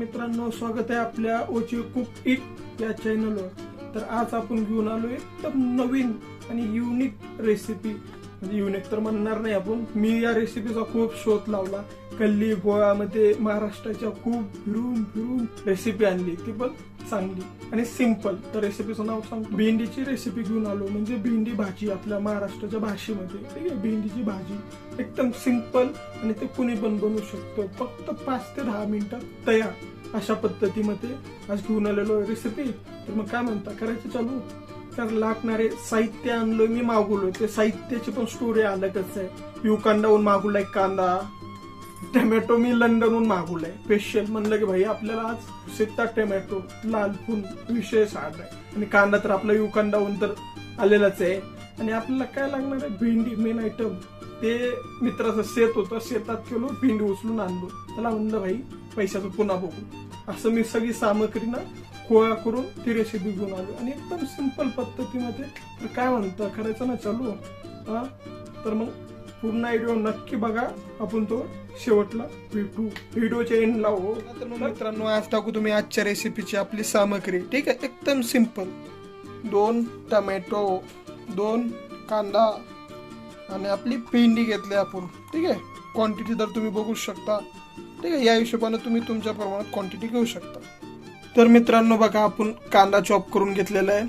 मित्रांनो स्वागत आहे आपल्या ओची कुक इट या चॅनलवर तर आज आपण घेऊन आलो एकदम नवीन आणि युनिक रेसिपी म्हणजे युनिक तर म्हणणार नाही आपण. मी या रेसिपीचा खूप शोध लावला. कल्ली गोव्यामध्ये महाराष्ट्राच्या खूप फिरून फिरून रेसिपी आणली. ती पण चांगली. आणि सिंपल तर रेसिपीचं नाव सांगतो. भेंडीची रेसिपी घेऊन आलो. म्हणजे भेंडी भाजी आपल्या महाराष्ट्राच्या भाषेमध्ये. ठीक आहे? भेंडीची भाजी. एकदम सिंपल आणि ते कुणी पण बनवू शकतो. फक्त पाच ते दहा मिनिटात तयार. अशा पद्धतीमध्ये आज घेऊन आलेलो रेसिपी तर मग काय म्हणता? करायचं चालू? तर लागणारे साहित्य आणलोय मी मागवलोय. ते साहित्याची पण स्टोरी अलगच आहे. युकांडाहून मागवलाय कांदा. टोमॅटो मी लंडनहून मागवलाय. स्पेशल म्हणलं की भाई आपल्याला आज सित्ता टोमॅटो लाल फुल विषय आहे. आणि कांदा तर आपला युकांडाहून तर आलेलाच आहे. आणि आपल्याला काय लागणार आहे? भेंडी मेन आयटम ते मित्राचं शेत होतं. शेतात केलो भेंडी उचलून आणलो. त्याला म्हणलं भाई पैशाचं पुन्हा बघू. असं मी सगळी सामग्री ना गोळा करून ती रेसिपी घेऊन आलो. आणि एकदम सिंपल पद्धतीमध्ये तर काय म्हणतं करायचं ना चालू. हा? तर मग पूर्ण व्हिडिओ नक्की बघा. आपण तो शेवटला भेटू व्हिडिओच्या एंड लावू तर मग मित्रांनो आज टाकू तुम्ही आजच्या रेसिपीची आपली सामग्री. ठीक आहे? एकदम सिंपल दोन टमॅटो दोन कांदा आणि आपली पेंडी घेतली आपण. ठीक आहे? क्वांटिटी तर तुम्ही बघू शकता. ठीक आहे? या हिशोबाने तुम्ही तुमच्या प्रमाणात क्वांटिटी घेऊ शकता. तर मित्रांनो बघा आपण कांदा चॉप करून घेतलेला आहे.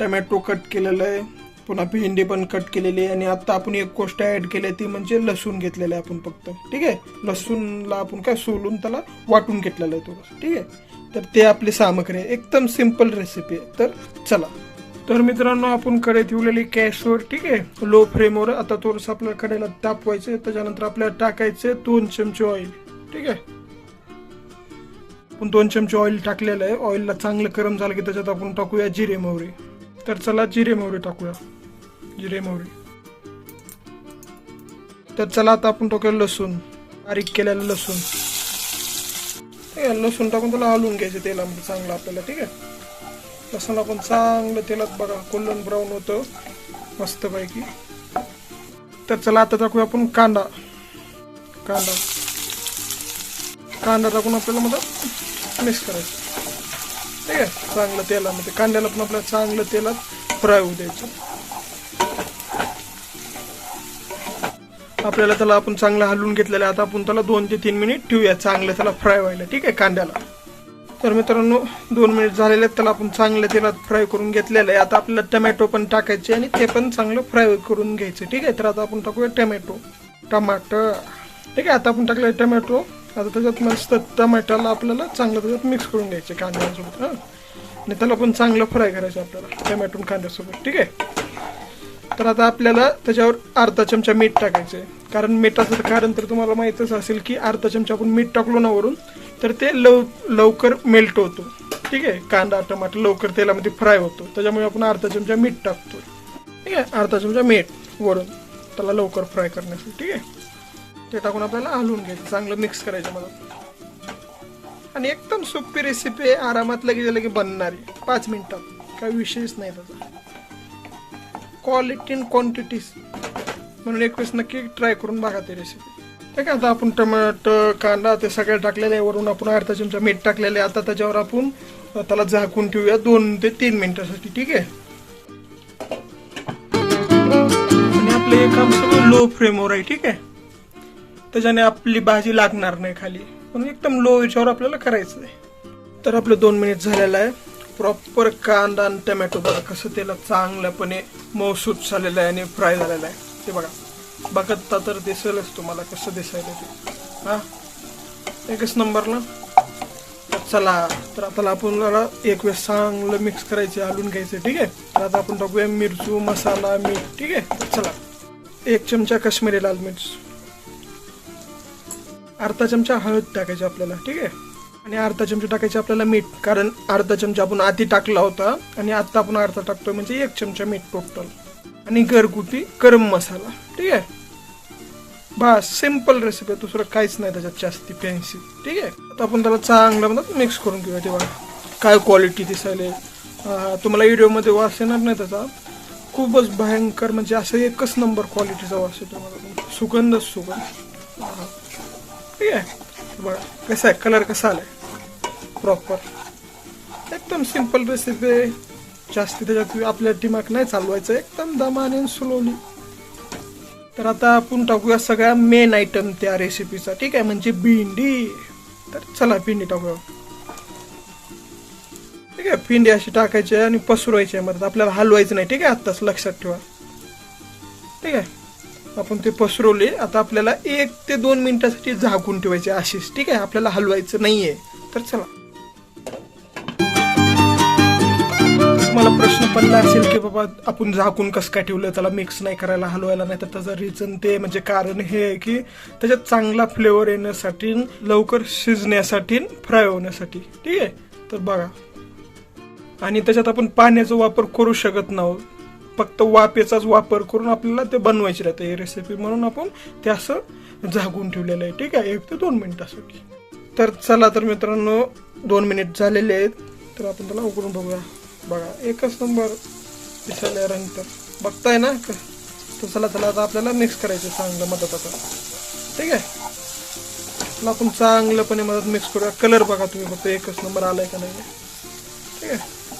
टमॅटो कट केलेलं आहे. पुन्हा भेंडी पण कट केलेली आहे आणि आता आपण एक गोष्ट ऍड केली आहे ती म्हणजे लसूण घेतलेलं आहे आपण फक्त. ठीक आहे? लसूणला आपण काय सोलून त्याला वाटून घेतलेलं आहे थोडंसं. ठीक आहे? तर ते आपली सामग्री आहे. एकदम सिंपल रेसिपी आहे. तर चला. तर मित्रांनो आपण कडे ठेवलेली कॅशवर ठीक आहे? लो फ्लेमवर आता थोडंसं आपल्याला कडेला तापवायचं त्याच्यानंतर आपल्याला टाकायचं दोन चमचे ऑइल ठीक आहे? आपण दोन चमचे ऑइल टाकलेलं आहे. ऑइलला चांगलं गरम झालं की त्याच्यात आपण टाकूया जिरे मोहरी. तर चला जिरे मोहरी टाकूया. जिरे मोहरी. तर चला आता आपण टाकूया लसूण. बारीक केलेलं लसूण. लसूण टाकून त्याला हलवून घ्यायचं तेलामध्ये चांगलं आपल्याला ठीक आहे? लसूण आपण चांगलं तेलात बघा गोल्डन ब्राऊन होतं मस्तपैकी. तर चला आता टाकूया आपण कांदा. कांदा. कांदा टाकून आपल्याला मग मिक्स करायचं. ठीक आहे? चांगलं तेलामध्ये. कांद्याला पण आपल्याला चांगलं तेलात फ्राय होऊ द्यायचं. आपल्याला त्याला आपण चांगलं हलवून घेतलेलं आता आपण त्याला दोन ते तीन मिनिट ठेवूया. चांगलं त्याला फ्राय व्हायला. ठीक आहे कांद्याला. तर मित्रांनो दोन मिनिट झालेले आहेत. त्याला आपण चांगलं तेलात फ्राय करून घेतलेलं आहे. आता आपल्याला टमॅटो पण टाकायचे आणि ते पण चांगलं फ्राय करून घ्यायचं. ठीक आहे? तर आता आपण टाकूया टमॅटो टमाटर. ठीक आहे? आता आपण टाकलं टमॅटो. आता त्याच्यात मस्त टमाट्याला आपल्याला चांगलं त्याच्यात मिक्स करून घ्यायचे कांद्यासोबत हां? आणि त्याला पण चांगलं फ्राय करायचं आपल्याला टमॅटो कांद्यासोबत ठीक आहे? तर आता आपल्याला त्याच्यावर अर्धा चमचा मीठ टाकायचं आहे कारण मिठाचं कारण तर तुम्हाला माहीतच असेल की अर्धा चमचा आपण मीठ टाकलो ना वरून तर ते लव लवकर मेल्ट होतो. ठीक आहे? कांदा टमाटर लवकर तेलामध्ये फ्राय होतो. त्याच्यामुळे आपण अर्धा चमचा मीठ टाकतो ठीक आहे? अर्धा चमचा मीठ वरून त्याला लवकर फ्राय करण्यासाठी ठीक आहे? ते टाकून आपल्याला हलवून घ्यायचं चांगलं मिक्स करायचं मला आणि एकदम सोपी रेसिपी आहे आरामात लगे लगे बनणारी. पाच मिनिटात. काही विषयच नाही त्याचा. क्वालिटी अँड क्वांटिटीज म्हणून एक वेळेस नक्की ट्राय करून बघा ते रेसिपी ठीक आहे आता आपण टमाटर कांदा ते सगळे टाकलेले आहे. वरून आपण अर्धा चमचा मीठ टाकलेले आहे. आता त्याच्यावर आपण त्याला झाकून ठेवूया दोन ते तीन मिनिटासाठी. ठीक आहे? आणि आपलं हे काम सगळं लो फ्लेमवर आहे. ठीक आहे? त्याच्याने आपली भाजी लागणार नाही खाली. म्हणून एकदम लो याच्यावर आपल्याला करायचं आहे. तर आपलं दोन मिनिट झालेलं आहे. प्रॉपर कांदा आणि टमॅटो बघा कसं त्याला चांगल्यापणे मौसूद झालेलं आहे आणि फ्राय झालेलं आहे. ते बघा. बघता तर दिसेलच तुम्हाला कसं दिसायला ते. हा? एकच नंबरला. चला तर आता आपण एक वेळेस चांगलं मिक्स करायचं हलवून घ्यायचं ठीक आहे? तर आता आपण टाकूया मिरचू मसाला मीठ ठीक आहे? चला. एक चमचा काश्मीरी लाल मिर्च. अर्धा चमचा हळद टाकायची आपल्याला ठीक आहे? आणि अर्धा चमचा टाकायचे आपल्याला मीठ कारण अर्धा चमचा आपण आधी टाकला होता आणि आत्ता आपण अर्धा टाकतोय म्हणजे एक चमचा मीठ टोटल. आणि घरगुती गरम मसाला ठीक आहे? बस सिंपल रेसिपी आहे दुसरं काहीच नाही त्याच्यात जास्ती फॅन्सी ठीक आहे? आता आपण त्याला चांगलं म्हणतात मिक्स करून घेऊया तेव्हा. काय क्वालिटी दिसायला. तुम्हाला व्हिडिओमध्ये वास येणार नाही त्याचा. खूपच भयंकर म्हणजे असं एकच नंबर क्वालिटीचा वास येतो मला. सुगंधच सुगंध. ठीक आहे. बघा कसा आहे? कलर कसा आलाय? प्रॉपर एकदम सिंपल रेसिपी आहे. जास्ती त्याच्यात आपल्या दिमाग नाही चालवायचं. एकदम दमाने आणि स्लोली तर आता आपण टाकूया सगळ्या मेन आयटम त्या रेसिपीचा ठीक आहे? म्हणजे भेंडी. तर चला भेंडी टाकूया. ठीक आहे? भेंडी अशी टाकायची आहे आणि पसरवायची आहे. मग आपल्याला हलवायचं नाही. ठीक आहे? आत्ताच लक्षात ठेवा. आपण ते पसरवले. आता आपल्याला एक ते दोन मिनिटासाठी झाकून ठेवायचे अशीच ठीक आहे? आपल्याला हलवायचं नाहीये. तर चला. मला प्रश्न पडला असेल की बाबा आपण झाकून कसं काय ठेवलं? त्याला मिक्स नाही करायला हलवायला नाही. तर त्याचं रिझन ते म्हणजे कारण हे आहे की त्याच्यात चांगला फ्लेवर येण्यासाठी लवकर शिजण्यासाठी फ्राय होण्यासाठी. ठीक आहे? तर बघा. आणि त्याच्यात आपण पाण्याचा वापर करू शकत नाही. फक्त वाफेचाच वापर करून आपल्याला ते बनवायचे राहते. ही रेसिपी म्हणून आपण ते असं झाकून ठेवलेलं आहे. ठीक आहे? एक ते दोन मिनिटासाठी तर चला तर मित्रांनो दोन मिनिट झालेले आहेत. तर आपण त्याला उघडून बघूया. बघा एकच नंबर दिसायला रंग तर. बघताय ना? क- तर चला त्याला आता आपल्याला मिक्स करायचं चांगलं मदत आता ठीक आहे? आपण चांगलंपणे मदत मिक्स करूया. कलर बघा तुम्ही फक्त एकच नंबर आलाय का नाही. आहे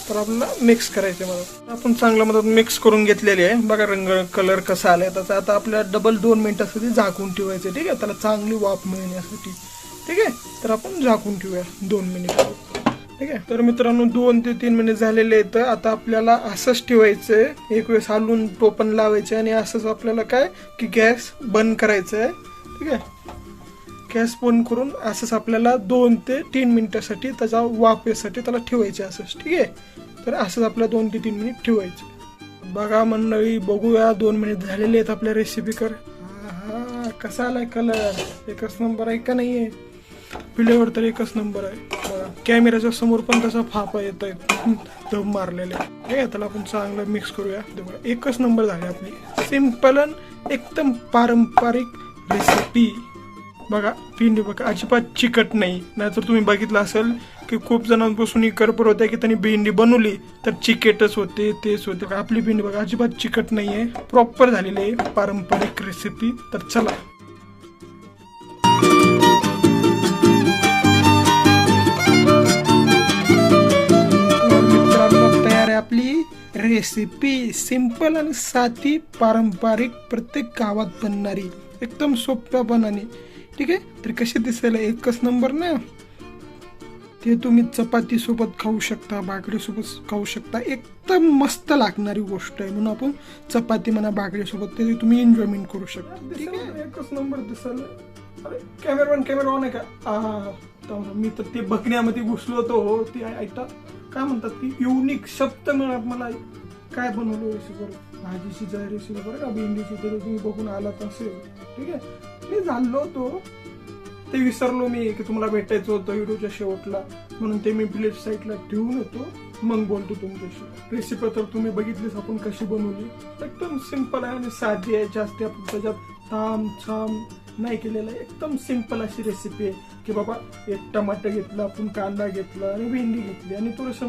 तर आपल्याला मिक्स करायचे मदत आपण चांगलं मदत मिक्स करून घेतलेली आहे. बघा रंग कलर कसा आलाय. त्याचा आता आपल्याला डबल दोन मिनिटासाठी झाकून ठेवायचं ठीक आहे? त्याला चांगली वाफ मिळण्यासाठी. ठीक आहे? तर आपण झाकून ठेवूया दोन मिनिट ठीक आहे? तर मित्रांनो दोन ते तीन मिनिट झालेले आहेत. आता आपल्याला असंच ठेवायचंय. एक वेळेस हालून टोपण लावायचं आणि असंच आपल्याला काय? की गॅस बंद करायचं आहे ठीक आहे? गॅस बंद करून असंच आपल्याला दोन ते तीन मिनिटासाठी त्याचा वाफेसाठी त्याला ठेवायचे असंच ठीक आहे? तर असंच आपल्याला दोन ते तीन मिनिट ठेवायचे. बघा मंडळी बघूया दोन मिनिट झालेले आहेत आपल्या रेसिपी कर. हा कसा आलाय कलर एकच नंबर आहे का नाहीये? पिलेवर तर एकच नंबर आहे. बघा कॅमेऱ्याच्या समोर पण तसा फापा येत आहे धब मारलेले. ठीक आहे त्याला आपण चांगलं मिक्स करूया. बघा एकच नंबर झाली आपली. सिंपल आणि एकदम पारंपरिक रेसिपी बघा भेंडी बघा अजिबात चिकट नाही. नाहीतर तुम्ही बघितलं असेल की खूप जणांपासून करपर होत्या की त्यांनी भेंडी बनवली तर चिकेटच होते तेच होते. आपली भेंडी बघा अजिबात चिकट नाही आहे प्रॉपर झालेली आहे पारंपरिक रेसिपी तर चला. तयार आहे आपली रेसिपी सिंपल आणि साधी पारंपरिक प्रत्येक गावात बनणारी. एकदम सोप्यापणाने ठीक आहे? तर कशी दिसायला एकच नंबर ना? ते तुम्ही चपाती सोबत खाऊ शकता भाकरी सोबत खाऊ शकता. एकदम मस्त लागणारी गोष्ट आहे म्हणून आपण चपाती म्हणा भाकरी सोबत ते तुम्ही एन्जॉयमेंट करू शकता. ठीक आहे? एकच नंबर दिसायला. अरे कॅमेरामॅन कॅमेरा ऑन आहे का? मी तर ते बघण्यामध्ये घुसलो होतो. हो ते ऐकता? काय म्हणतात की युनिक शब्द मिळत मला काय बनवलं रेसिपीवर भाजीची जाय रेसिपी बरं का भेंडीची तर तुम्ही बघून आलात असेल. ठीक आहे? मी झालो होतो. ते विसरलो मी की तुम्हाला भेटायचं होतं व्हिडिओच्या शेवटला. म्हणून ते मी प्लेट साईडला ठेवून येतो. मग बोलतो तुमच्याशी. रेसिपी तर तुम्ही बघितलीच आपण कशी बनवली? एकदम सिंपल आहे आणि साधी आहे जास्त आपण त्याच्यात ताम छाम नाही केलेलं आहे. एकदम सिंपल अशी रेसिपी आहे. की बाबा एक टमाटर घेतलं आपण कांदा घेतला आणि भेंडी घेतली आणि थोडंसं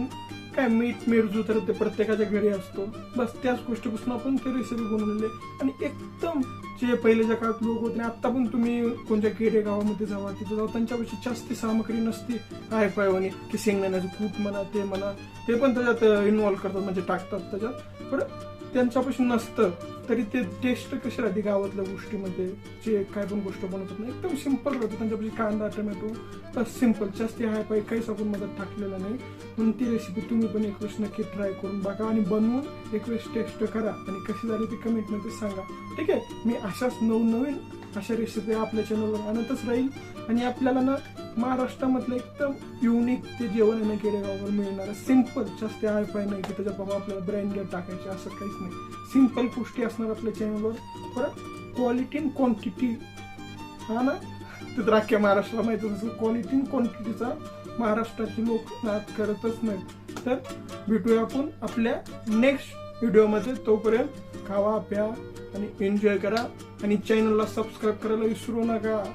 काय मीठ मिरजू तर ते प्रत्येकाच्या घरी असतो. बस त्याच गोष्टीपासून आपण ते रेसिपी बनवलेली. आणि एकदम जे पहिलेच्या काळात लोक होते आत्ता पण तुम्ही कोणत्या केडे गावामध्ये जावा तिथे जावा त्यांच्यापाशी जास्त सामग्री नसते. काय पायवानी की शेंगदाण्याचं कूट म्हणा ते म्हणा ते पण त्याच्यात इन्व्हॉल्व करतात म्हणजे टाकतात त्याच्यात. पण त्यांच्यापाशी नसतं तरी ते टेस्ट कशी राहते गावातल्या गोष्टीमध्ये? जे काय पण गोष्ट बनवतात ना एकदम सिंपल राहतं. त्यांच्यापाशी कांदा टोमॅटो तर सिंपल जास्त हाय पाय काहीच आपण मदत टाकलेला नाही. म्हणून ती रेसिपी तुम्ही पण एक वेळेस नक्की ट्राय करून बघा आणि बनवून एक वेळेस टेस्ट करा. आणि कशी झाली ती कमेंटमध्ये सांगा. ठीक आहे? मी अशाच नवनवीन अशा रेसिपी आपल्या चॅनलवर आणतच राहील. आणि आपल्याला ना महाराष्ट्रामधलं एकदम युनिक ते जेवण आहे ना खेडेगावावर मिळणार सिंपल जास्त आय पाय नाही की त्याच्या बाबा आपल्याला ब्रँडेड टाकायचे असं काहीच नाही. सिंपल गोष्टी असणार आपल्या चॅनलवर परत क्वालिटी अँड क्वांटिटी हा ना? तर अख्ख्या महाराष्ट्राला माहिती असं तसं क्वालिटी अँड क्वांटिटीचा महाराष्ट्राचे लोक नाद करतच नाहीत. तर भेटूया आपण आपल्या नेक्स्ट व्हिडिओमध्ये तोपर्यंत खावा प्या. आणि एन्जॉय करा. आणि चॅनलला सबस्क्राईब करायला विसरू नका.